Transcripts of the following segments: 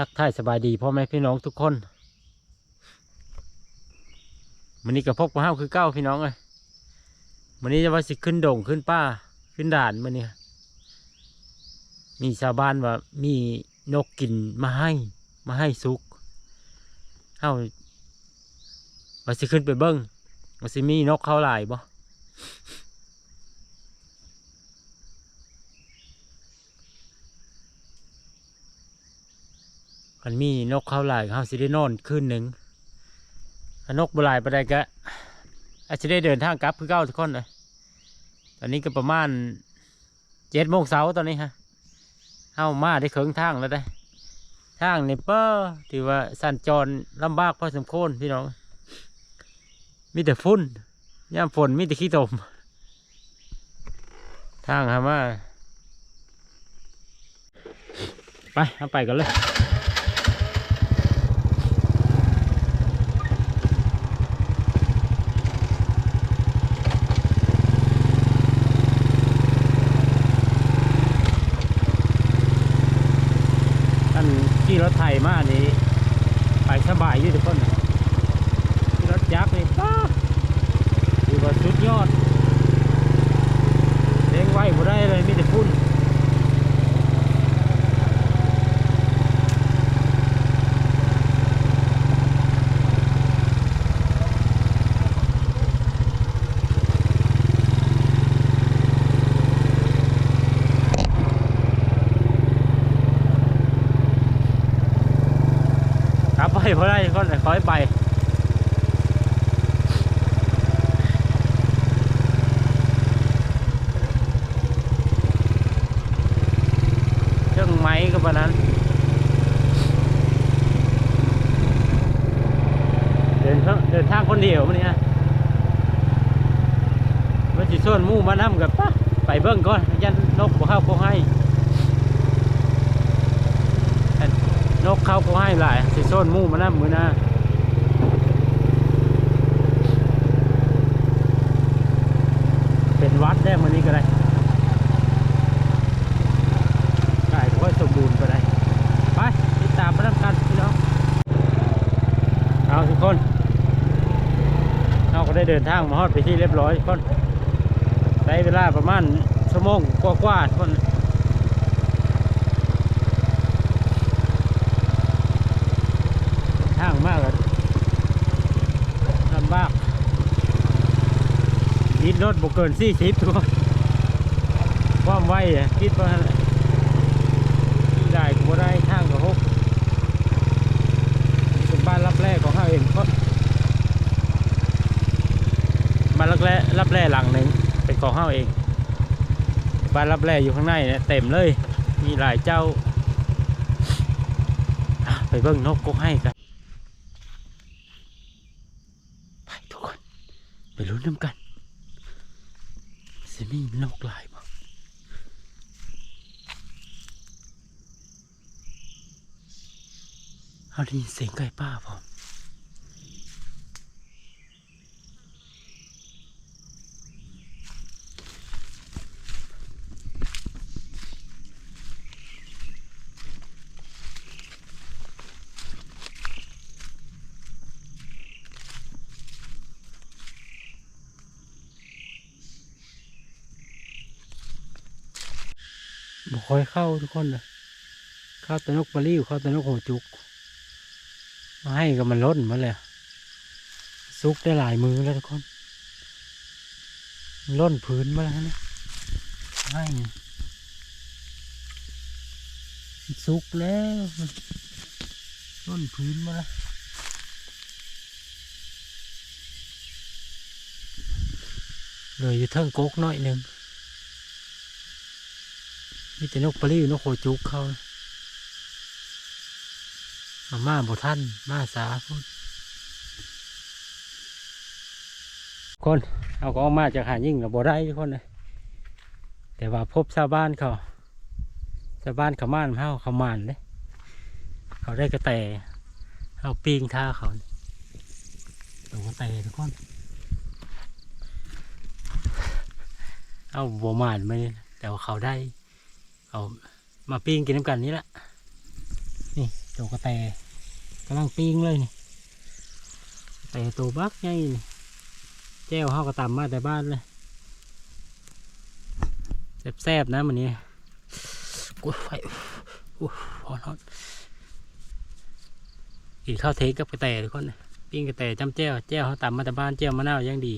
ทักทายสบายดีพ่อแม่พี่น้องทุกคนวันนี้กับพบกับเฮาคือเก้าพี่น้องเลยวันนี้จะว่าสิขึ้นโด่งขึ้นป้าขึ้นด่านมันเนี่ยมีชาวบ้านว่ามีนกกินมาให้ มาให้สุกเฮาว่าสิขึ้นไปเบิ้งว่าสิมีนกเข้าหลายบ่ คันมีนกเข้าหลายเฮาสิได้นอนคืนหนึ่งนกบลายไปได้ก็อาจจะได้เดินทางกลับคือเก้าทุกคนเลยตอนนี้ก็ประมาณเจ็ดโมงเช้าตอนนี้ฮะเฮามาได้เคิงทางแล้วได้ ทางนี่เป้อที่ว่าสัญจรลำบากพอสมควรพี่น้อง มีแต่ฝุ่นย่ามฝนมีแต่ขี้ตม ทางฮะมา ไปเอาไปกันเลย ท่านขี่รถไถมานี่ไปสบาย อยู่ทุกคนนะขี่รถยักษ์นี่ป้าถือว่าสุดยอดเร่งไว้บ่ได้เลยมีแต่ฝุ่น กลับไปบ่ได้ทุกคนขอให้ไปเครื่องไม้ก็ปะนั้น เดินทางเดินทางคนเดียวมันนี่ฮะมันจิส่วนมู่มานำกับปะไปเบิ่งก่อนยันนกบ่เข้าคงให้อันนก เข้าคงให้หลายสิส่วนหมู่มานำมือหน้าเป็นวัดได้มื้อนี้ก็ได้ได้ค่อยสมบูรณ์ก็ได้ ไปติดตามมาทำกันพี่น้องเอาทุกคนเราก็ได้เดินทางมาฮอดไปที่เรียบร้อยทุกคนใช้เวลาประมาณชั่วโมงกว่าๆทุกคนทางมากเลยลำบากยิด รถบุกเกินสี่สิบทุกคนความไวคิดว่าได้กูได้ทางกับหกเป็นบ้านรับแรกของข้าเองก็บ้านรับแรกรับแรกหลังหนึ่งเป็นของข้าเอง บ้านรับแรกอยู่ข้างในเนี่ยเต็มเลย มีหลายเจ้า ไปเบิ้งนกกกให้กันไปทุกคน ไปลุ้นน้ำกัน สิมีนกลายบ่เอาได้ยินเสียงไก่ป้าผม บ่คอยเข้าทุกคนเลยเข้าต่นกปลาลิ้วเข้าต่นกหัวจุก มาให้ก็มันล้นมาเลยซุกได้หลายมือแล้วทุกคนล้นพื้นมาแล้วนะให้ซุกแล้วล้นพื้นมาแล้วเลยอยู่เทิงกกหน่อยหนึ่ง มีแต่นกปลิ้วนกโคจุกเขามาม่าบท่านมาสาพุ่นคนเอาก็ออกมาจากหายิ่งเราบ่ได้ทุกคนเลยแต่ว่าพบชาวบ้านเขาชาวบ้านเขาม่านเฮาเขาม่านเลยเขาได้กระแตเอาปีงท่าเขาตัวกระแตทุกคน เอาบ่ม่านไม่แต่ว่าเขาได้ เอามาปีงกินน้ำกันนี่แหละนี่ตัวกระแตกำลังปิ้งเลยนี่แต่ตัวบักใหญ่นี่แจ้วเขาก็ตำมาแต่บ้านเลยแซ่บๆนะมันนี้กูไฟอู้พอร้อนกินข้าวเทคกับกระแตทุกคนปิ้งกระแตจำแจ้วแจ้วเขาตำมาแต่บ้านแจ้วมะนาวยังดี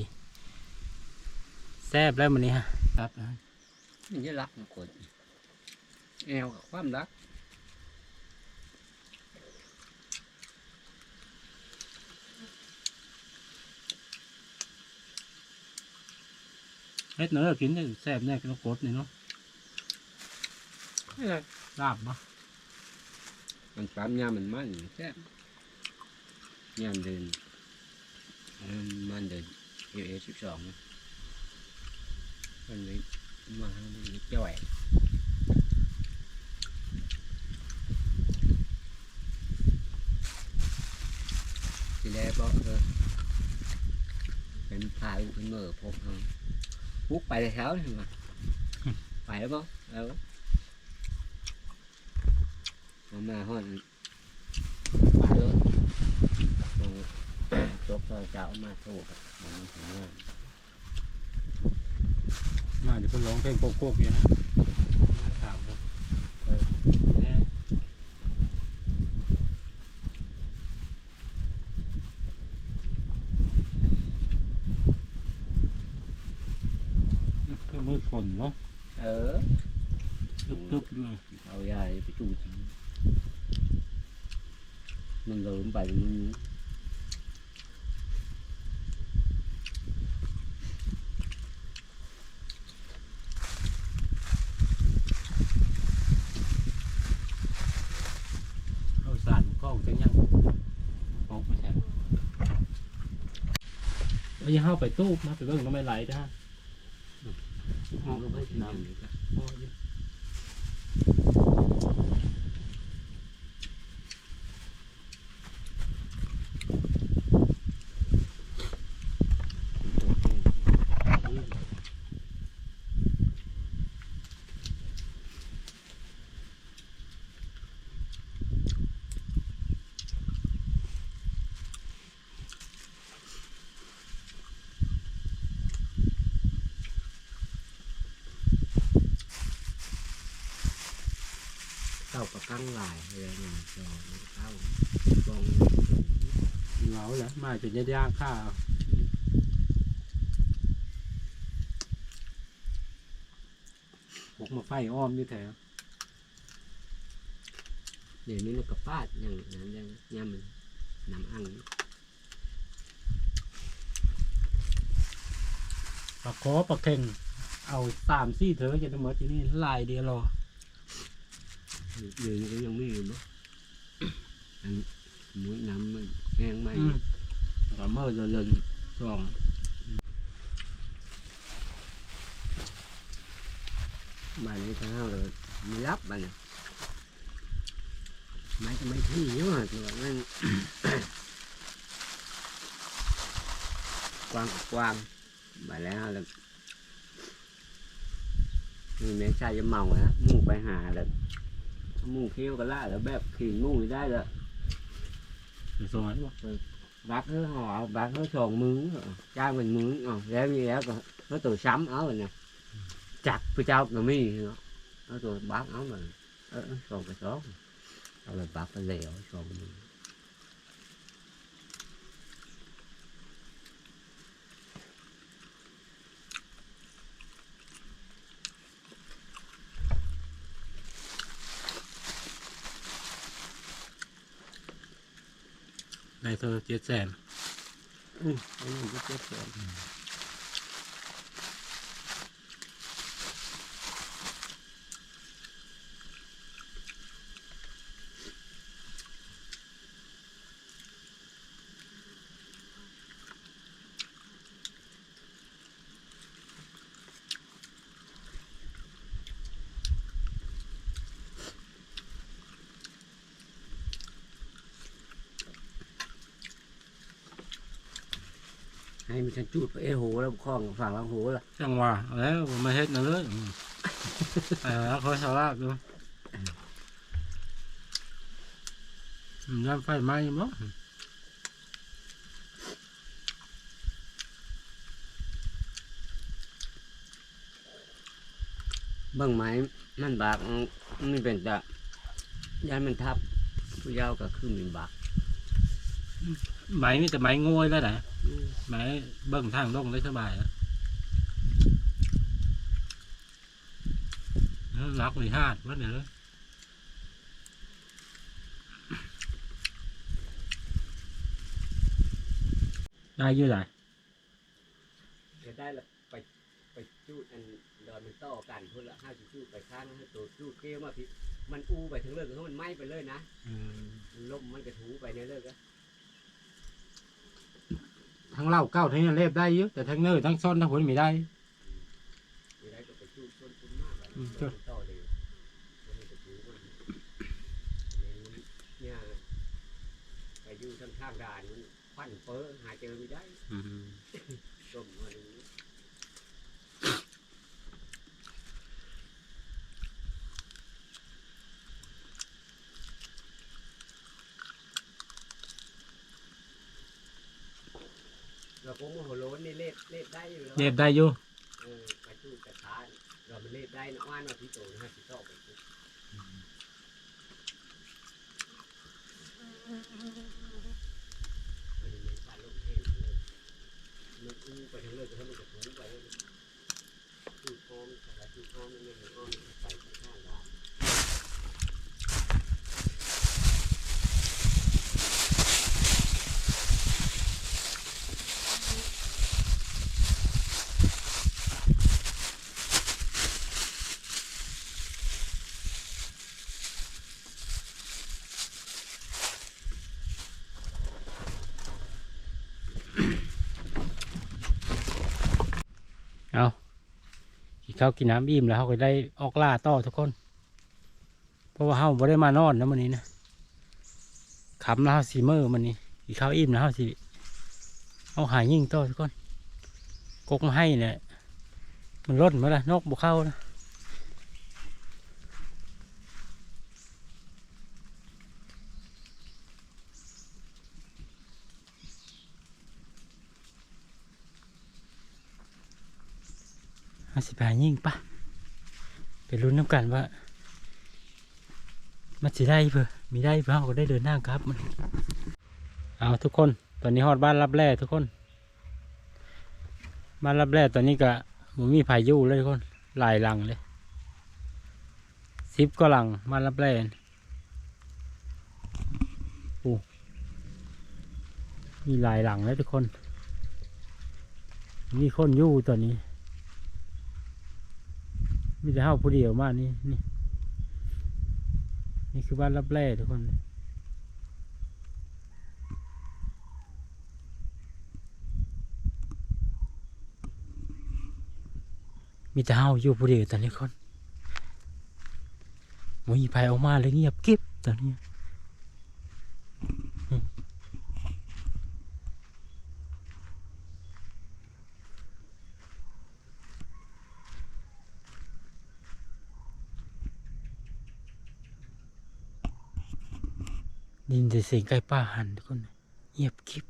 แซ่บแล้วมันนี้ฮะครับมันจะรักมันกดแอวกับคน อกินได้แซ่บแน่กินกดนี่เนาะลาบปะมันปั๊มยามมันมันแซ่บยาม เดินเลยมาทางนี้จ่อยทีแรกบอกเอเป็นพายเป็นเมื่อพบเขาพุกไปแต่เช้าเลยมาไปแล้วป่ะแล้วมามาฮอดไปเลยโอ้จบเจะเอามาสู้กับมันถึงว่ามาเดี๋ยวเพิ่นร้องเพลงโกกๆอยู่นะถามครับเออแน่ก็มืดฝนเนาะ เออ ตึบๆด้วย เอายายไปจูด มันเลิมไปมันเอาสารกล้องจังยังออกไม่ใช่เอายังเข้าไปตู้มาไปเบิ่งน้ำไม่ไหลนะฮะเอาลงไปที่น้ำนี่ก็พออยู่ เต้า ประกังลายเลยนะจอเต้าบองเหงาแล้วมาจนยากๆข้าวพกมาไฟอ้อมอยู่แถวเดี๋ยวนี้มันกระปาดอยังนั้นยังยังมันน้ำอังปลาคอปลาเข่งเอาสามสี่เถอะจะได้หมดที่นี่ลายเดียวรอ ยวนี้ก็ยังไม่อยู่เนาะอันมุ้ยน้ำมันแห้งไหมอืมก็เมื่อจะเลินสองบ้านนี้ทางเราเลยมีรับบ้านน่ะไม่ก็ไม่ที่เยอะตัวนั้นกวางกับกวางบ้านแล้วเลยมีแม่ชายจะเมานะหมู่ไปหาเลย หมู่เคี้ยวกันละแล้วแบบขี่หมู่ไม่ได้เลยสองอันวะ bác nó họ bác nó sòn mướn cha mình mướn ờ réo như réo còn nó từ sắm áo mình nè chặt với trao nó mi nó nó từ bác áo mình nó sòn cái số rồi là bác phải lèo sòn mình ในเธอเจ็ดแสน ừ cái này cái chết rồi ให้มันฉันจูดไปเอโหแล้วคล้องฝั่งลังโหล่ะจังหวะเอาแล้วผมมาเฮ็ดนั่นเลยอืมเออแล้วเขาสาราบดูอืมน้ำไฟไหม้มั้งเบิ่งไม้มันบากมันเป็นแต่ยายมันทับผู้ยาวก็คือมันบาก ไหม้มีแต่ไหม้งวยแล้วนะอืมไหม้เบิ่งทางลงได้สบายนะรักเลยฮาดว่าเนี่ยเลยได้อยุ่ไหนจะได้ละไปไปจูดอันดอนมันต่อกันพุ่นละห้าสิจูดไปข้างให้ตัวจูดเกลียวมาพี่มันอูไปถึงเลิกเพราะมันไหม้ไปเลยนะมันล่มมันกระถูไปในเลิกอะ ทั้งเหล่าเก้าทั้งนี้เล็บได้เยอะแต่ทั้งเนื้อทั้งซ้อนทั้งผลไม่ได้มีอะไรก็ไปจูดชนคุณมากเลยอืมดอนมันต่อเลยมันกระถูมันเนี่ยไปอยู่ทางข้างด่านมันควันเฟ้อหาเจอไม่ได้ล่มมาเลย เราก็โมโหโล้นนี่เล็ดเล็ด ได้อยู่แล้วเล็บได้อยู่เออกระจูดกระทานเรามันเล็ดได้นะว่านว่าที่โตนะฮะที่โตไปปุ๊บมันมีการลงเทนเลยมันอู้ไปทั้งเลยก็ให้มันกระถูไปเลยจูดพร้อมแต่จูดพร้อมมันไม่เห็นอ้อมไปข้างๆได้ เอา เขากินน้ำอิ่มแล้วเขาก็ได้ออกล่าต่อทุกคน เพราะว่าเขาไม่ได้มานอนนะมันนี้นะขำแล้วเขาสีเมอร์มันนี้กินข้าวอิ่มแล้วเขาสิเอาหายยิ่งต่อทุกคนกกมาให้เนี่ยมันล่นมาละนกบุเข้านะาสิบายิ่งปะไปลุ้นน้ำกันว่า มันสิได้เพื่อมีได้เพื่อเขาก็ได้เดินหน้าครับมันเอาทุกคนตอนนี้ฮอดบ้านรับแร่ทุกคน บ้านรับแร่ตอนนี้ก็มันมีพายุเลยทุกคนหลายหลังเลยสิบก็หลังบ้านรับแร่น่โอ้มีหลายหลังเลยทุกคน มีคนอยู่ตอนนี้ มีแต่เฮาผู้เดียวมานี่นี่ นี่คือบ้านรับแร่ทุกคน มีแต่เฮาอยู่ผู้เดียวแต่นี้คนไมมีไผออกมาเลยเงียบกิ๊บตอนนี้ ด้ยินแต่เสียงไก่ป่าหันทุกคนเงียบกิ๊บ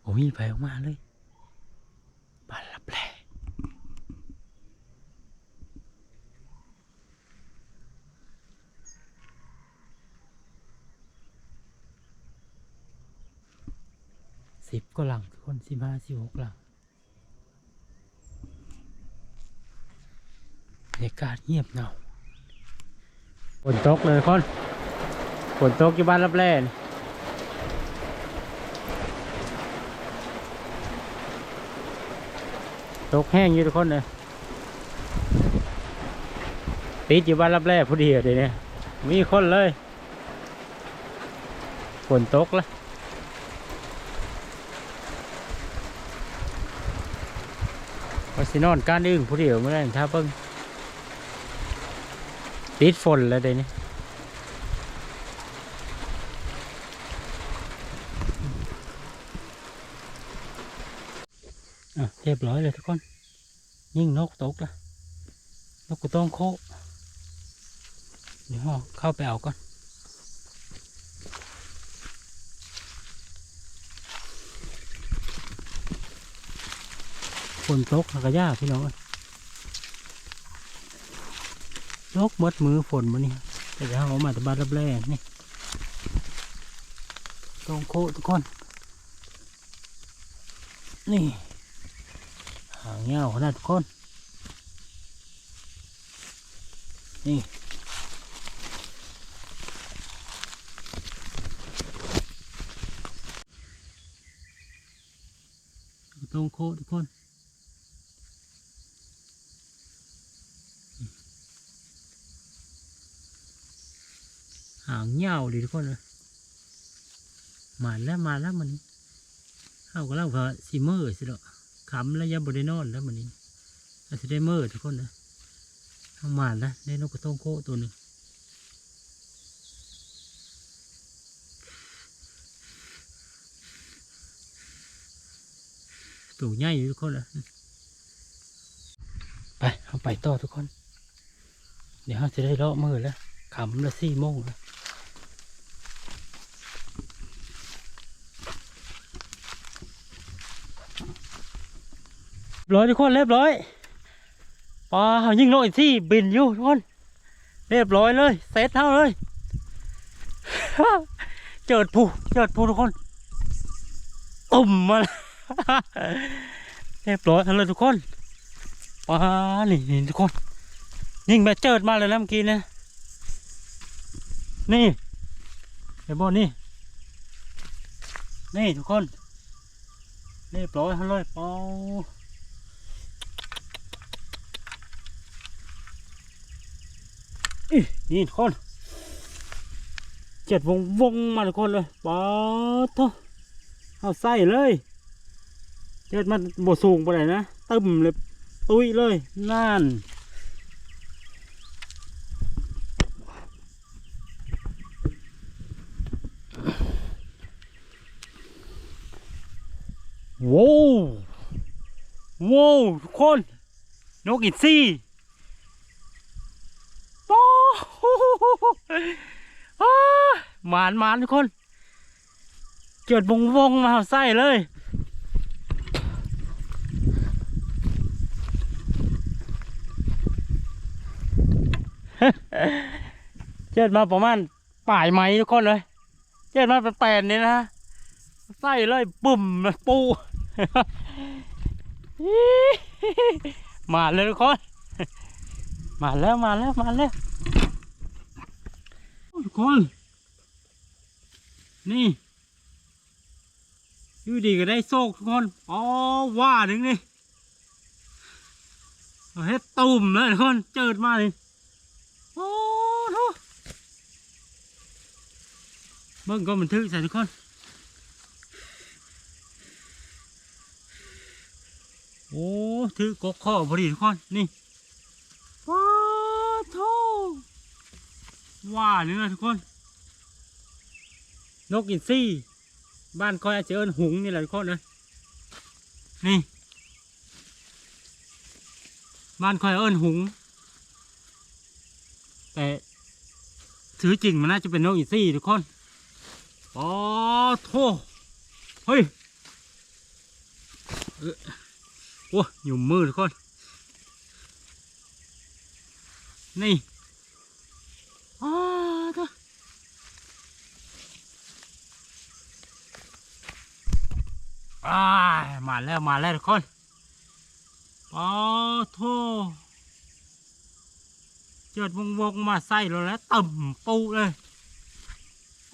โอ้มีไผออกมาเลยบ้านรับแร่สิบก็หลังทุกคนสิบห้าสิบหกหลังบรรยากาศเงียบเหงาฝนตกเลยทุกคน ฝนตกอยู่บ้านรับแร่นตกแห้งอยู่ทุกคนเลยติดอยู่บ้านรับแร่พอดีเดี๋ยวนี้มีคนเลยฝนตกแล้วว่าสินอนกานอึ้งผู้เดียวเมื่อไหร่ถ้าเพิ่งติดฝนแล้วเดี๋ยวนี้ รียบร้อยเลยทุกคน ยิ่งนกตกละนกกระต้องโคเดี๋ยวเข้าไปเอาก่อนฝนตกก็ยากพี่น้องนกมดมือฝนมานี่แต่ยวเอามาตะบาดรับแรงนี่ต้องโคทุกคน นี่ เงาขนาดทุกคน นี่ตรงโคทุกคนหางเงาดีทุกคนเลยมาแล้วมาแล้วมันเข้าก็เล่าว่าสีเมอร์สิเนาะ ขำแล้วยังบไดนอนแล้วมันนี้อาจจะได้เมอร์ทุกคนนะเอามาแล้วได้นกกระต้งโคตัวหนึ่งตัวใหญ่อยู่ทุกคนเลยไปเอาไปต่อทุกคน เดี๋ยวเราจะได้เลาะมือแล้วขำละสี่โมงแล้ว รียบร้อยทุกคนเรียบร้อยปลายิงโลอีกที่บินอยู่ทุกคน เรียบร้อยเลยเซตเท่าเลย เจิดผูเจิดผูทุกคนตุ่มมาเรียบร้อยทั้งเลยทุกคนปลานี่นี่ทุกคน ยิ่งแบบเจิดมาเลยนะเมื่อกี้เนะนี่เห็นบ่นี่ นี่ทุกคน เรียบร้อยทั้งเลยเปา นี่ทุกคนเจ็ดวงวงมาทุกคนเลยปาทเอาใส่เลยเจ็ดมันบสูงไปไหนนะตึมเลยตุ้ยเลยนั่นว้าวว้าวทุกคน นกอินซี่ออ้า หมานหมานทุกคน เกิดวงวงมาเอาไส้เลย เจิดมาประมาณป่ายไม้ทุกคนเลย เจิดมาเป็นแปดนี่นะใส่เลยปุ่มปูมาเลยทุกคน มาแล้วมาแล้วมาแล้ว ทุกคน นี่อยู่ดีก็ได้โซกทุกคนอ๋อว่าหนึ่งนี่เฮ็ดตุ่มเลยทุกคนเจิดมาเลยโอ้โหเบิ่งก็มันทึกใส่ทุกคนโอ้ถือกกข้อพอดีทุกคน นี่ว้าโท ว่าเนื้อทุกคน นกอินทรีบ้านคอยอาจจะเอิ้นหุงนี่แหละทุกคนเลยนี่ บ้านคอยเอิ้นหุง แต่ถือจริงมันน่าจะเป็นนกอินทรีทุกคนอ๋อโทเฮ้ยโอ้ยหยุ่มมือทุกคน นี่อ้าวเถอะอ้ายมา แล้วมาแล้วทุกคนอ้าวโทเจิดวงวงๆมาใส่เราแล้วต่ำปูเลย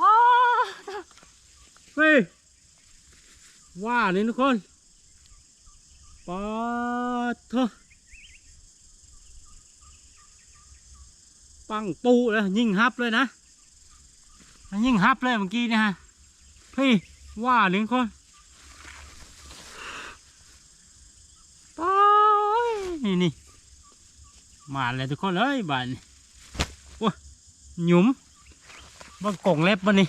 อ้าวเถอะเฮ้ยว่านี่ทุกคนปาเถอะปังปูเลยยิงฮับเลยนะยิงฮับเลยเมื่อกี้เนี่ยฮะพี่ว่าหนึ่งคนปายนี่นี่ มาเลยทุกคนเอ้ยบ้านนี่โอ้ยหยุมมันกงเล็บมันนี่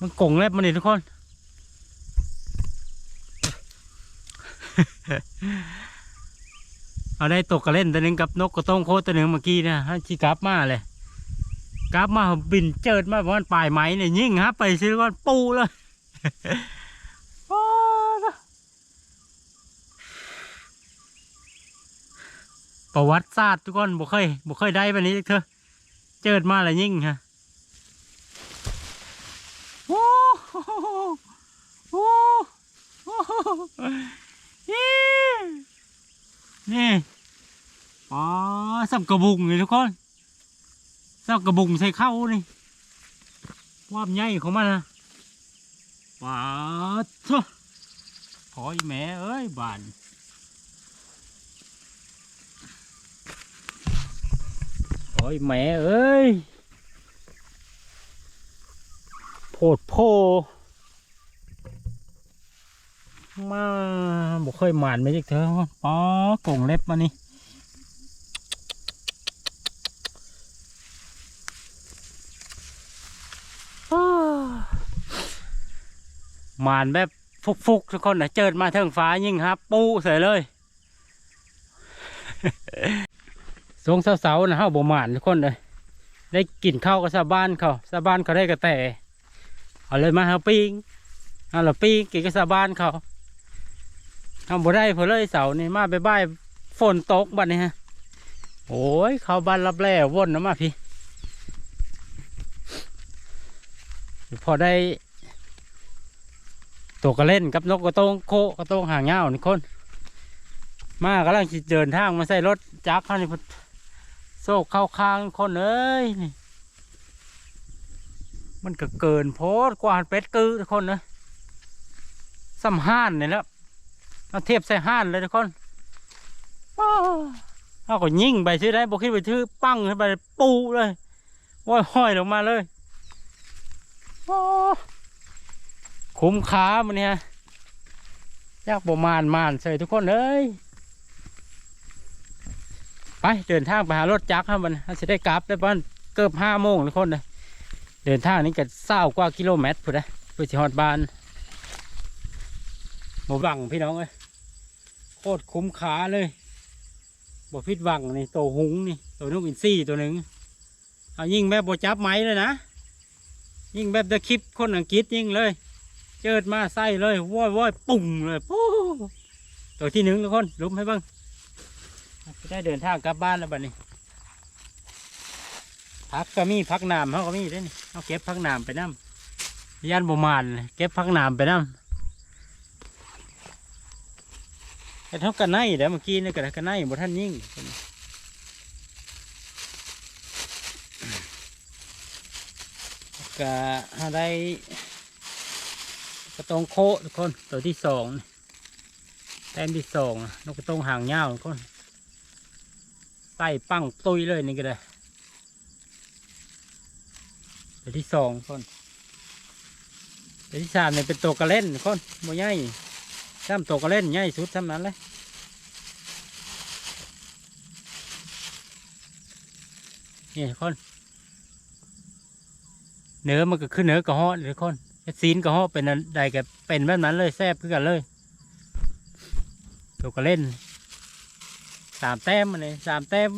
มันกงเล็บมันนี่ทุกคน เอาได้ตกกระเล่นตัวหนึงกับนกกระต้งโคตัวหนึ่งเมื่อกี้นะฮะชีกลับมาเลยกลับมาบินเจิดมาปราะมาณปลายไม้เนี่ยยิ่งฮะไปซื้อก้อนปูเลย ว้าว ประวัติศาสตร์ทุกคนบ่เคยบ่เคยได้แบบนี้เถอะเจิดมาแล้วยิ่งฮะโอ้โหโอ้โหนี่นี่อ๋อสับกระบุงเลยทุกคนสับกระบุงใส่เข้านี่ความใหญ่ของมันนะว้าวเถอะขอยแม่เอ้ยบาน โอ้ ยแหมเอ้ยโพดโพมาบ่เคยหมานไม่จักเถอป๋อกงเล็บมานี่หมานแบบฟุกๆทุกคนนะเจิดมาเทิงฟ้ายิ่งครับ ปูใส่เลย สวงเสาๆนะเฮาบ่หมานทุกคนเลยได้กินข้าวกับชาวบ้านเขาชาวบ้านเขาได้กระแตเอาเลยมาเฮาปิ้งเอาละปิ้งกินกับชาวบ้านเขาเอาบ่ได้เพอเลยเสานี่มาไปบ่ายฝนตกบัดนี้ฮะโอ้ยเขาบ้านรับแร่วนนะมาพี่พอได้ตัวกระเล่นกับนกกระโตงโคกระโตงหางเงานี่คน มากำลังเดินทางมาใส่รถจักรเขานี่พุ่น โซกเข้าคางคนเอ้ยนี่มันก็เกินโพดกว่าเป็ดกือทุกคนนะซ้ำห้านนี่แล้วเอาเทียบใส่ห้านเลยทุกคนว้าวเอาก็ยิ่งไปชื่อได้บอกคิดไปชื่อปั้งขึ้นไปปูเลยว้อยห้อยลงมาเลยคุ้มขามันเนี่ยยากประมาณมานใส่ทุกคนเอ้ย ไปเดินทางไปหารถจักรครับมันจะได้กลับได้บ้านเกือบห้าโมงทุกคนเลยเดินทางนี้ก็เศร้ากว่ากิโลเมตรพุ่นนะเพื่อสิฮอดบ้านหมูบังพี่น้องเอ้ยโคตรคุ้มขาเลยบ่พิดวังนี่โตวหุงนี่ตัวนกอินทรีตัวหนึ่งเอายิ่งแบบบ่จับไม้เลยนะยิ่งแบบเดอะคลิปคนอังกฤษยิ่งเลย เจิดมาใส่เลยว้อยว้อยปุ่งเลยปู้ตัวที่หนึ่งทุกคนลุมให้บ้าง ได้เดินทางกลับบ้านแล้วบัดนี้พักก็มีพักน้ำเขาก็มีเด้นี่เอาเก็บพักน้ำไปน้ำยันประมาณเลยเก็บพักน้ำไปน้ำแต่เท่ากันไนเดี๋ยวเมื่อกี้นี่ก็ได้กันไนบ่ท่านยิ่งก็ได้กระตงโคทุกคนตัวที่สองแต้มที่สองนกกระตงหางยาวทุกคน ไต่ปั้งตุยเลยนี่ก็ได้ตัวที่สองคนตัวที่สามเนี่ยเป็นตัวกระเล่นคนโมใหญ่ซ้ำตัวกระเล่นใหญ่สุดซ้ำนั้นเลยนี่คนเนื้อมันก็ขึ้นเนื้อกระหาะเลยคนซีนกระหาะเป็นอันใดก็เป็นแบบนั้นเลยแซ่บขึ้นกันเลยตัวกระเล่น สามแต้มมาเลยสามแต้ม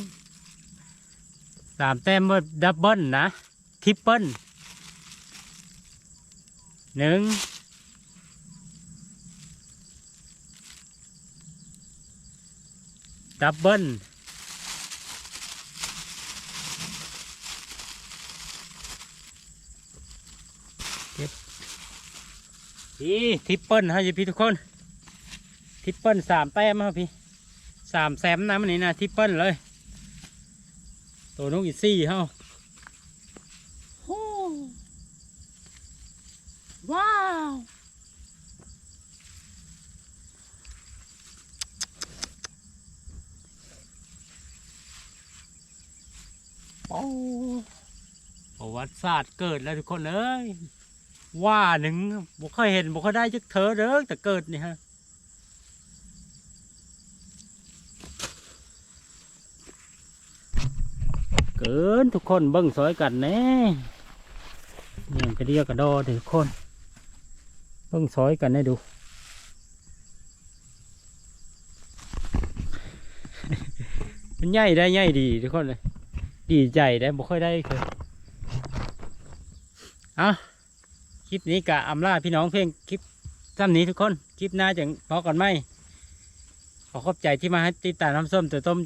สามแต้มดับเบิลนะทริปเปิลหนึ่งดับเบิลเก็บพี่ทิปเปิลฮะพี่ทุกคน ทิปเปิลสามแต้มครับพี่ สามแซมนะมันนี่นะทิปเปิลเลย ตัวนกอีซี่เฮาโอ้ว้าวโอ้ประวัติศาสตร์เกิดแล้วทุกคนเอ้ยว่าหนึ่งบ่เคยเห็นบ่เคยได้จักเธอเด้อแต่เกิดนี่ฮะ นทุกคนเบิ้งซอยกันแน่ยังกระเดียกระดอเด้อทุกคนเบิ้งซอยกันให้ดู มันใหญ่ได้ใหญ่ดีทุกคนเลยดีใจได้บ่ค่อยได้เคยเอาคลิปนี้กะอำลาพี่น้องเพียงคลิปซ้ำนี้ทุกคน คลิปหน้าจะพอก่อนไหมขอขอบใจที่มาให้ติดตามน้ำส้มตัวต้ม